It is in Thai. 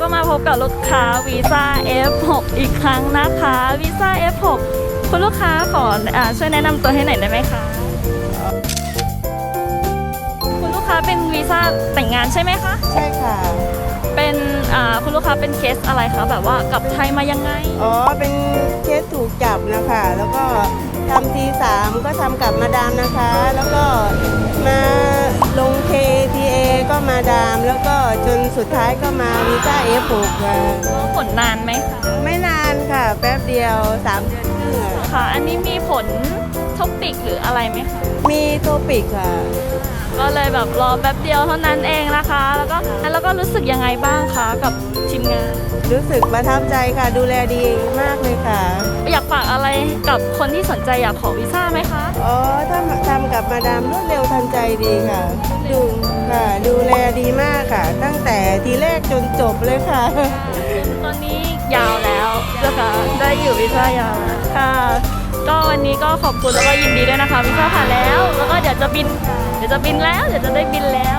ก็มาพบกับลูกค้าวีซ่า F6 อีกครั้งนะคะวีซ่า F6 คุณลูกค้าขออาช่วยแนะนำตัวให้หน่อยได้ไหมคะ คุณลูกค้าเป็นวีซ่าแต่งงานใช่ไหมคะ ใช่ค่ะ เป็นอ่าคุณลูกค้าเป็นเคสอะไรคะแบบว่ากลับไทยมายังไง อ๋อ เป็นเคสถูกจับนะคะ แล้วก็ทำทีสามก็ทำกับมาดามนะคะ แล้วก็มาลง KTA ก็ มาดาม แล้วก็จนสุดท้ายก็มาวีซ่า F6 ค่ะผลนานไหมคะ ไม่นานค่ะ แป๊บเดียว 3 เดือนครึ่งอะค่ะ อันนี้มีผลทบปิกหรืออะไรไหมคะ มีโทปิกค่ะ ก็เลยแบบรอแป๊บเดียวเท่านั้นเองนะคะ แล้วก็แล้วก็รู้สึกยังไงบ้างคะกับทีมงาน รู้สึกประทับใจค่ะ ดูแลดีมากเลยค่ะ อยากฝากอะไรกับคนที่สนใจอยากขอวีซ่าไหมคะ อ๋อถ้าทำกับมาดามรวดเร็วทันใจดีค่ะ ดูค่ะ ดีมากค่ะ ตั้งแต่ทีแรกจนจบเลยค่ะ ตอนนี้ยาวแล้วนะคะได้อยู่วิซ่ายาวแล้วค่ะ ก็วันนี้ก็ขอบคุณแล้วก็ยินดีด้วยนะคะวิซ่าผ่านแล้ว แล้วก็เดี๋ยวจะบิน เดี๋ยวจะบินแล้ว เดี๋ยวจะได้บินแล้ว